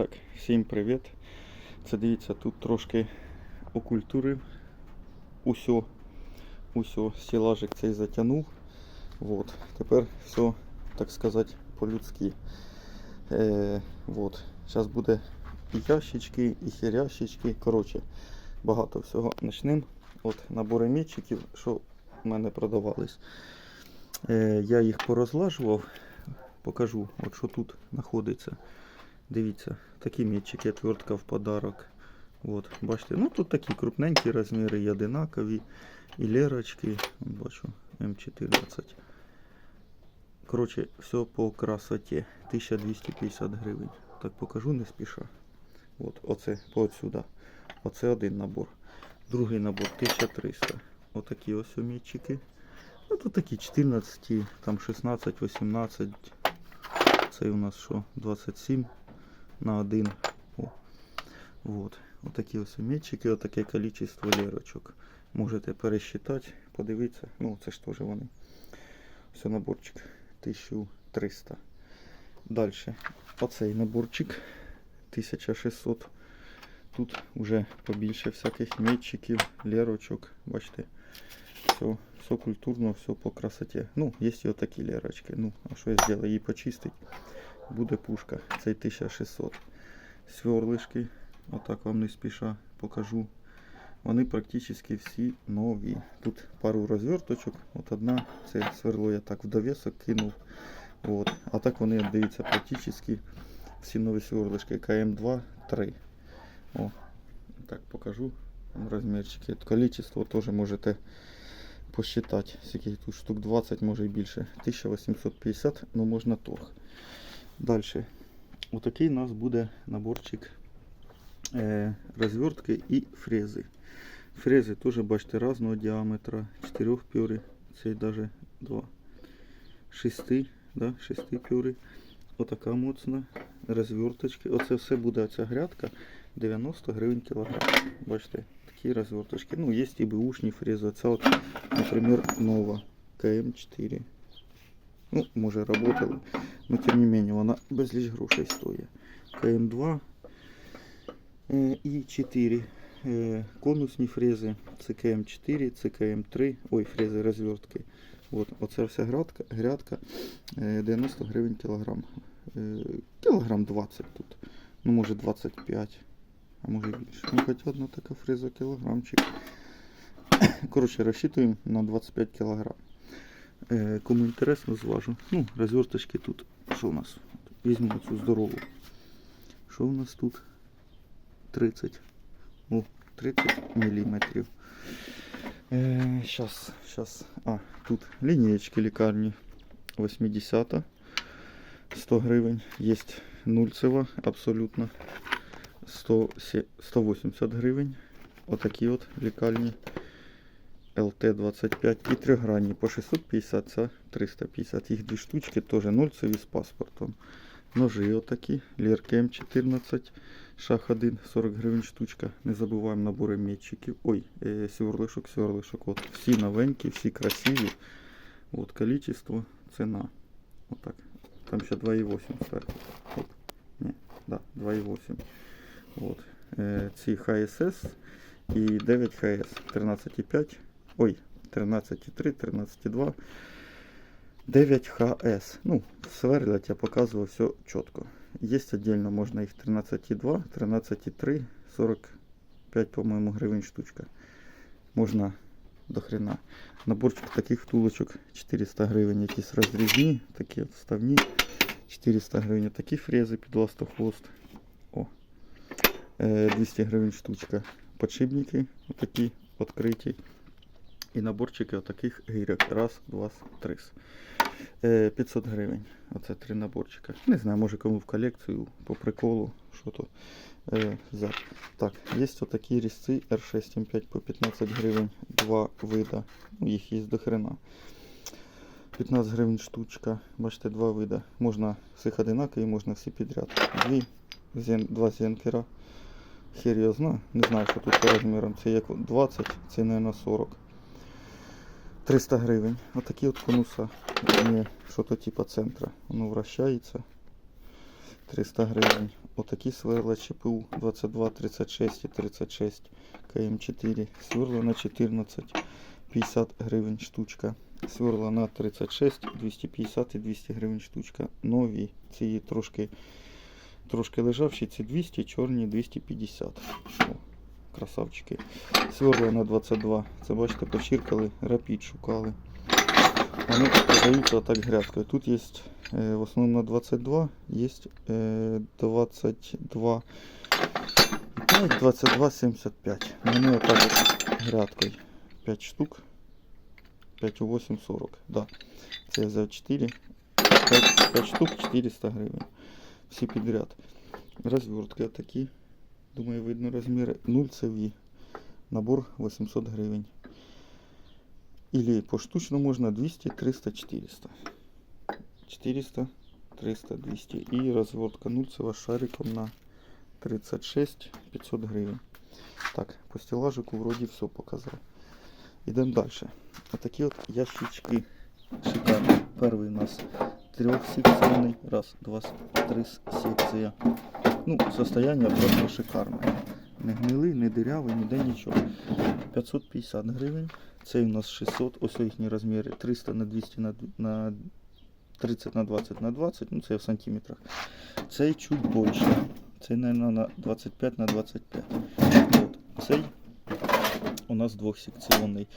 Так, всім привіт. Це дивіться, тут трошки окультурив. Усьо, усьо, стелажик цей затягнув. Вот. Тепер все, так сказати, по-людськи. Е, вот. Зараз буде і ящички, і херящички. Коротше, багато всього. Начнемо. От набори мітчиків, що в мене продавались. Е, я їх порозлажував. Покажу, от що тут знаходиться. Дивіться, такі м'ячики, отвертка в подарок. От, бачите, ну тут такі крупненькі розміри, і одинакові. І лерочки, бачу, М14. Коротше, все по красоті. 1250 гривень. Так покажу не спіша. От, оце отсюда. Оце один набор. Другий набор 1300. Отакі ось м'ячики. Ну тут такі 14, там 16, 18. Це у нас що? 27 на один. О. Вот. Отакі ось м'ячики, отаке количество лірочок. Можете пересчитати, подивитися. Ну, це ж теж вони. Все наборчик 1300. Далі. Оцей наборчик 1600. Тут вже побільше всяких м'ячиків, лірочок. Бачите, все, все культурно, все по красоті. Ну, є і отакі лірочки. Ну, а що я зроблю? Її почистить. Буде пушка. Цей 1600. Сверлишки. Отак вам не спіша покажу. Вони практично всі нові. Тут пару розверточок. От одна, це сверло я так в довісок кинув. От. А так вони, дивіться, практично всі нові сверлишки. КМ2, 3. О, так покажу розмірчики. Количество теж можете посчитати. Тут штук 20, може і більше. 1850, ну можна торг. Далі. Отакий у нас буде наборчик е, розвертки і фрези. Фрези теж, бачите, різного діаметра. 4 пюри, цей навіть 2. 6, да, 6 пюри. Отака моцна. Розверточки. Оце все буде оця грядка 90 гривень кілограм. Бачите, такі розверточки. Ну, є і бушні фрези. Оця от, наприклад, нова КМ4. Ну, може работали, но тем не менее вона безліч грошей стоїть. КМ2 е, і 4 е, конусні фрези, ЦКМ4, ЦКМ3, ой, фрези розвертки. От, оця вся грядка, грядка е, 90 гривень кілограм. Кілограм 20 тут. Ну, може 25, а може більше. Ну, хоча одна така фреза кілограмчик. Коротше, розчитуємо на 25 кілограм. Е, Кому інтересно, зважу. Ну, розверточки тут. Що у нас? Візьмемо цю здорову. Що у нас тут? 30. О, 30 міліметрів. Е, щас. А, тут лінієчки лікарні. 80 100 гривень. Є нульцева, абсолютно. 100, 180 гривень. Отакі от лікарні. ЛТ-25 і тригранні по 650, це 350. Їх дві штучки, теж нульцеві з паспортом. Ножи отакі, лірки М14, шах 1, 40 гривень штучка. Не забуваємо набори м'ячиків. Ой, е, сверлишок, сверлишок. От. Всі новенькі, всі красиві. От, количество, ціна. Отак. Там ще 2,8 зверху. Оп. Ні, да, 2,8. От. Е, ці ХСС і 9 ХС 13,5. Ой, 13,3, 13,2. 9 ХС. Ну, сверлять, я показываю все четко. Есть отдельно, можно их 13,2, 13,3, 45, по-моему, гривен штучка. Можно до хрена. Наборчик таких втулочок 400 гривень, якісь розрізні, такі от вставні. 400 гривень такі фрези під ластохвост. О. Е, 200 гривень штучка. Подшипники отакі відкриті. І наборчики отаких гірок. Раз, два, три. Е, 500 гривень. Оце три наборчика. Не знаю, може кому в колекцію по приколу. Що то е, за. Так, є отакі різці R6 М5 по 15 гривень. Два вида. Ну, їх є до хрена. 15 гривень штучка. Бачите, два вида. Можна всіх одинакові, можна всі підряд. Дві, зен, два зенкера. Знає. Не знаю, що тут по розмірам. Це як 20, це, мабуть, 40. 300 гривень. Отакі от конуса. Що-то типа центра. Воно вращається. 300 гривень. Отакі сверла ЧПУ 22, 36 і 36 КМ4. Сверла на 14, 50 гривень штучка. Сверла на 36, 250 і 200 гривень штучка. Нові, ці трошки, трошки лежавші, ці 200, чорні 250. О, красавчики. Сверла на 22. Це бачите, почіркали, рапід шукали. Вони продаються отак грядкою. Тут є е, в основному на 22, є е, 22, 5, 22, 75. Вони отак от грядкою. 5 штук. 5 у 8, 40. Да. Це я взяв 4. 5, 5 штук 400 гривень. Всі підряд. Розвертки такі. Думаю, видно розміри. Нульцеві. Набор 800 гривень. Или поштучно можно 200, 300, 400. 400, 300, 200. И развертка нульцева с шариком на 36, 500 гривен. Так, по стеллажику вроде все показал. Идем дальше. Вот такие вот ящички. Шикарные. Первый у нас трехсекционный. Раз, два, три секция. Ну, состояние просто шикарное. Не гнилий, не дирявий, ніде нічого. 550 гривень. Цей у нас 600, ось їхні розміри 300 на 200 на, на 30 на 20 на 20, ну це в сантиметрах. Цей чуть більше. Цей, мабуть, на 25 на 25. От. Цей у нас двохсекціонний.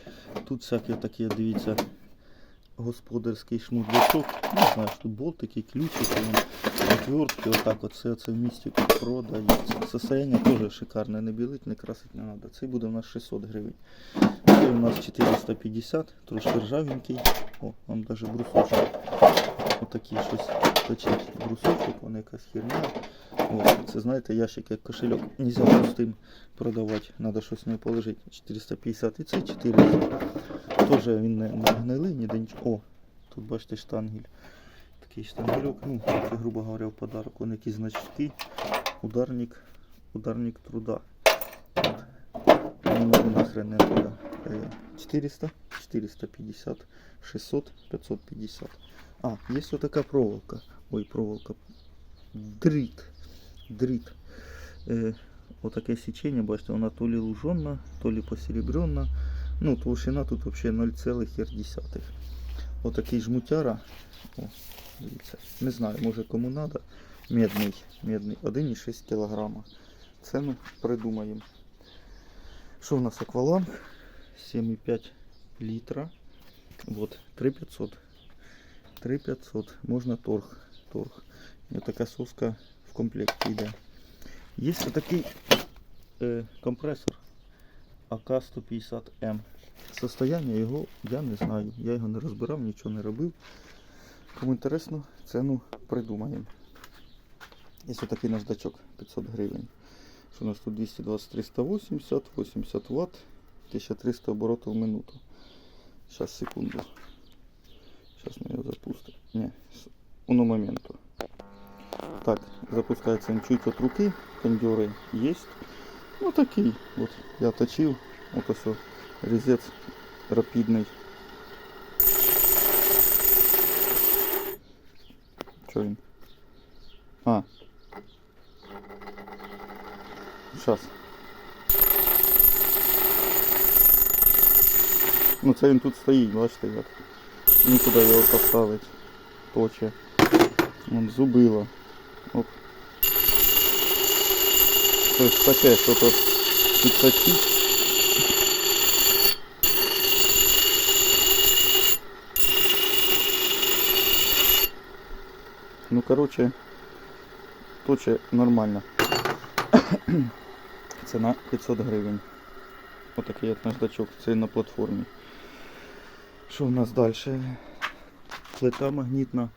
Тут всякі такі, дивіться, господарський шмурдячок. Не знаю, що болтики, ключики, отвертки, отак от все це в місті продається. Состояние теж шикарне, не білить, не красить не треба. Цей буде у нас 600 гривень. Цей у нас 450, трошки ржавенький. О, вам даже брусочок. Отакий щось точить брусочок, вона якась херня. О, це знаєте, ящик як кошельок. Нельзя пустим продавати, треба щось не положити. 450 і цей 400. Теж він не, не гнилий, ніде нічого. О, тут бачите штангель. Такий штангельок, ну, це, грубо говоря, в подарок. Вон якісь значки. Ударник, ударник труда. Ну, нахрен не туди. Е, 400, 450, 600, 550. А, є ось така проволока. Ой, проволока. Дріт. Дріт. Е, отаке січення, бачите, вона то лі лужена, то лі посеребрена. Ну, толщина тут взагалі 0,1. Отакий жмутяра. О, дивіться. Не знаю, може кому треба. Медний. Медний. 1,6 кг. Ціну придумаємо. Що в нас акваланг? 7,5 літра. Вот, 3500. 3500. Можна торг. Торг. Така соска в комплекті йде. Є такий е, компресор АК-150М. Состояння його я не знаю. Я його не розбирав, нічого не робив. Кому інтересно, ціну придумаємо. Є такий наждачок 500 гривень. Що у нас тут 220 380, 80 Вт, 1300 оборотів в минуту. Сейчас, секунду. Сейчас мы ее запустим. Не, с- уно моменту. Так, запускается он чуть от руки, кондеры есть. Ну такий. Вот я точил. Вот все. Резец рапидный. Че він? А. Сейчас. Ну це він тут стоїть, бачите як. Нікуди його поставити. Точе. Вон зубило. Оп. Щось таке, що то підсочить. Ну короче, точе нормально. Ціна 500 гривень. Отакий от наждачок, це на платформі. Що в нас далі? Плита магнітна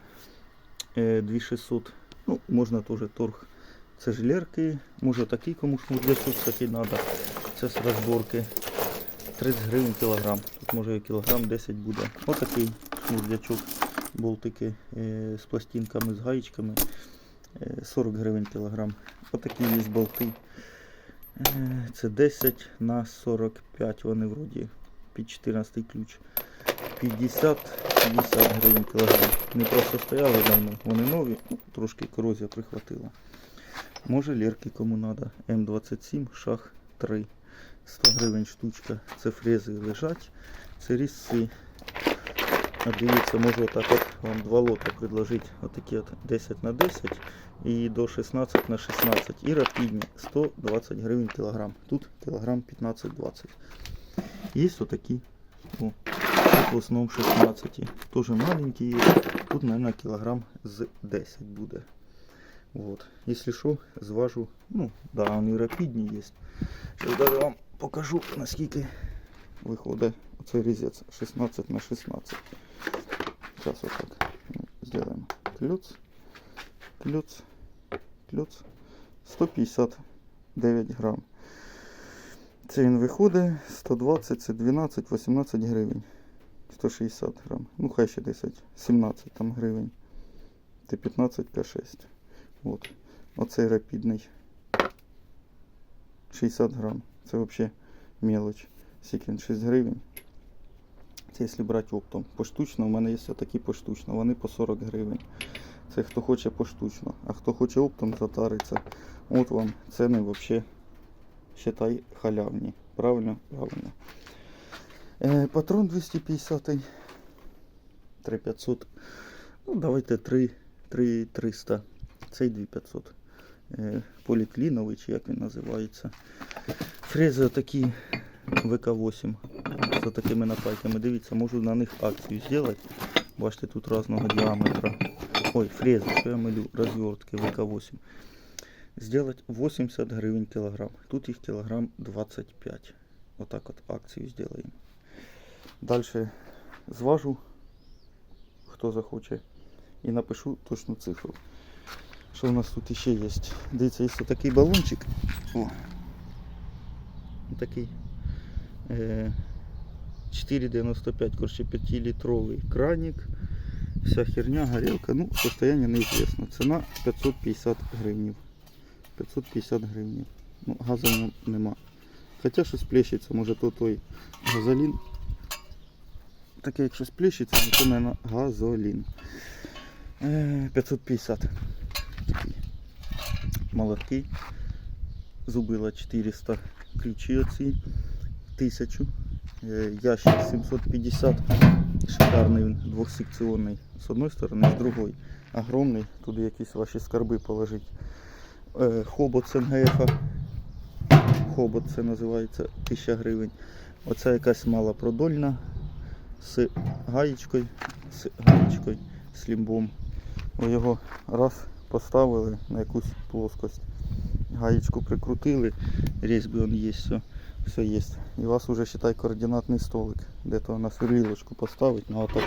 е, 2600. Ну, можна теж торг. Це жилерки. Може такий комусь шмурдячок такий треба. Це з розборки. 30 гривень кілограм. Тут може кілограм 10 буде. Отакий шмурдячок. Болтики е, з пластинками, з гаєчками. Е, 40 гривень кілограм. Отакі є болти. Е, Це 10 на 45. Вони вроді під 14 ключ. 50 50 гривень кілограм. Не просто стояли давно, вони нові, ну, трошки корозія прихватила. Може лірки кому треба. М27, шах 3. 100 гривень штучка. Це фрези лежать, це різці. Дивіться, можу отак от вам два лота предложити. Отакі от 10 на 10 і до 16 на 16. І рапідні 120 гривень кілограм. Тут кілограм 15-20. Є отакі. О, в основному 16. Тоже маленькі є. Тут, наверное, кілограм з 10 буде. Вот. Если що, зважу. Ну, да, вони рапідні є. Зараз даже вам покажу, наскільки виходить оцей різець 16 на 16. Зараз отак. Сделаємо. Клюц, клюц, клюц. 159 грам. Це він виходить 120, це 12, 18 гривень. 160 грам. Ну, хай ще 10, 17 там гривень. Це 15 К6. От. Оцей рапідний. 60 грам. Це взагалі мелоч. Скільки він 6 гривень. Це якщо брати оптом. Поштучно, у мене є такі поштучно, вони по 40 гривень. Це хто хоче поштучно. А хто хоче оптом затариться, от вам ціни взагалі, считай, халявні. Правильно? Правильно. Е, патрон 250. 3500. Ну, давайте 3, 3 300. Цей 2500. Е, полікліновий, як він називається. Фрези отакі ВК-8 з такими напайками. Дивіться, можу на них акцію зробити. Бачите, тут різного діаметра. Ой, фрези, що я милю, розвертки ВК-8. Сделать 80 гривень кілограм. Тут їх кілограм 25. Отак от акцію зробимо. Далі зважу, хто захоче, і напишу точну цифру. Що у нас тут іще є? Дивіться, є такий балончик. О. Такий. Е, 4,95, короче, 5-литровый краник. Вся херня, горелка. Ну, состояние неизвестно. Цена 550 гривнів. 550 гривнів. Ну, газу нема. Хоча щось плещеться, може то той газолін. Таке як щось плещеться, то, мабуть, газолін. Е, 550. Такий. Молотки. Зубила 400. Ключі оці. 1000. Е, Ящик 750. Шикарний він, двохсекціонний. З одної сторони, з другої. Огромний. Туди якісь ваші скарби положить. Е, Хобот з НГФ. Хобот це називається 1000 гривень. Оця якась малопродольна з гаєчкою, з гаєчкою, з лімбом. Ви його раз поставили на якусь плоскость. Гаєчку прикрутили, різьби он є, все, все є. І у вас вже считай координатний столик, де то на сверлілочку поставить, ну а так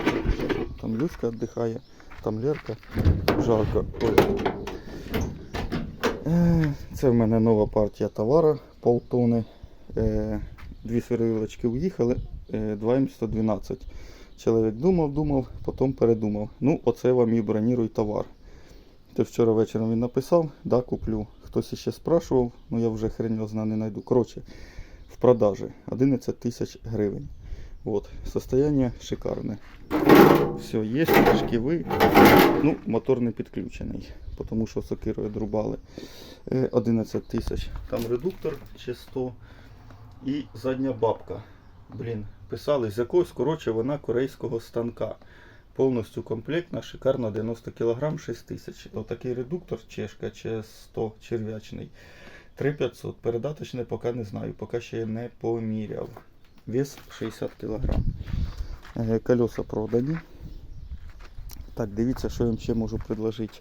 там Люська віддихає, там Лерка, жарко. Е, Це в мене нова партія товару, полтони. Е, Дві сверлилочки уїхали, е, 2 М112. Чоловік думав, думав, потім передумав. Ну, оце вам і броніруй товар. То вчора вечором він написав, да, куплю. Хтось ще спрашував, ну я вже хрен його не знайду. Коротше, в продажі 11 тисяч гривень. Вот. Состояние шикарне. Все, є шківи. Ну, мотор не підключений, тому що сокирою друбали. Е, 11 тисяч. Там редуктор чи 100 і задня бабка. Блін, писали з якогось, коротше, вона корейського станка. Повністю комплектна, шикарна 90 кг 6 тисяч. Отакий редуктор чешка чи 100 черв'ячний. 3500. Передаточне поки не знаю, поки ще не поміряв. Вес 60 кг. Е, Колеса продані. Так, дивіться, що я вам ще можу предложити.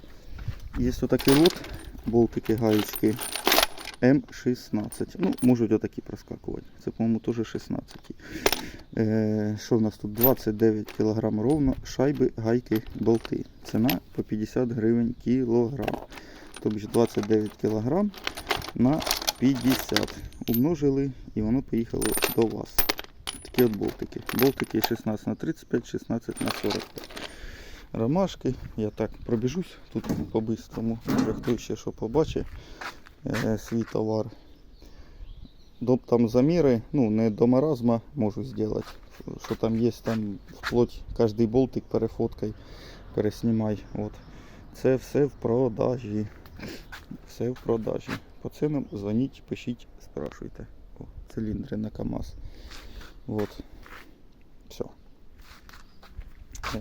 Є отакий лот, болтики, гаєчки М16. Ну, можуть отакі проскакувати. Це, по-моєму, теж 16. Е, що в нас тут? 29 кг ровно. Шайби, гайки, болти. Ціна по 50 гривень кілограм. Тобто 29 кг на 50. Умножили і воно поїхало до вас. Такі от болтики. Болтики 16 на 35, 16 на 45. Ромашки. Я так пробіжусь тут по-бистрому. Хто ще що побачить е, свій товар. До, там заміри, ну не до маразма можу зробити. що там є, там вплоть кожний болтик перефоткай, переснімай. От. Це все в продажі. Все в продажі. По цінам дзвоніть, пишіть, спрашуйте. О, циліндри на КАМАЗ. Вот. Все.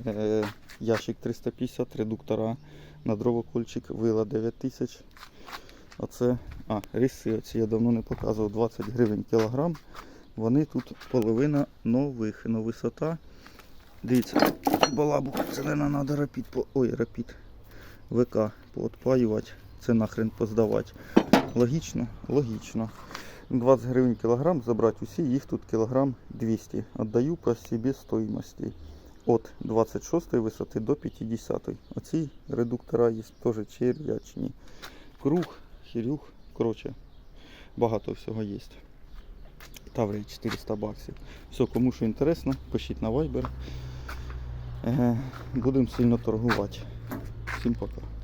Е, ящик 350, редуктора на дровокольчик, вила 9000. Оце, а, ріси оці я давно не показував, 20 гривень кілограм. Вони тут половина нових, но висота. Дивіться, балабу зелена треба рапід, ой, рапід. ВК поотпаювати, це нахрен поздавати. Логічно, логічно. 20 гривень кілограм забрати усі, їх тут кілограм 200. Отдаю по собі стоїмості. От 26 висоти до 50. Оці редуктора є теж черв'ячні. Круг, хірюх, коротше, багато всього є. Таврій 400 баксів. Все, кому що інтересно, пишіть на Viber. Будемо сильно торгувати. Всім пока.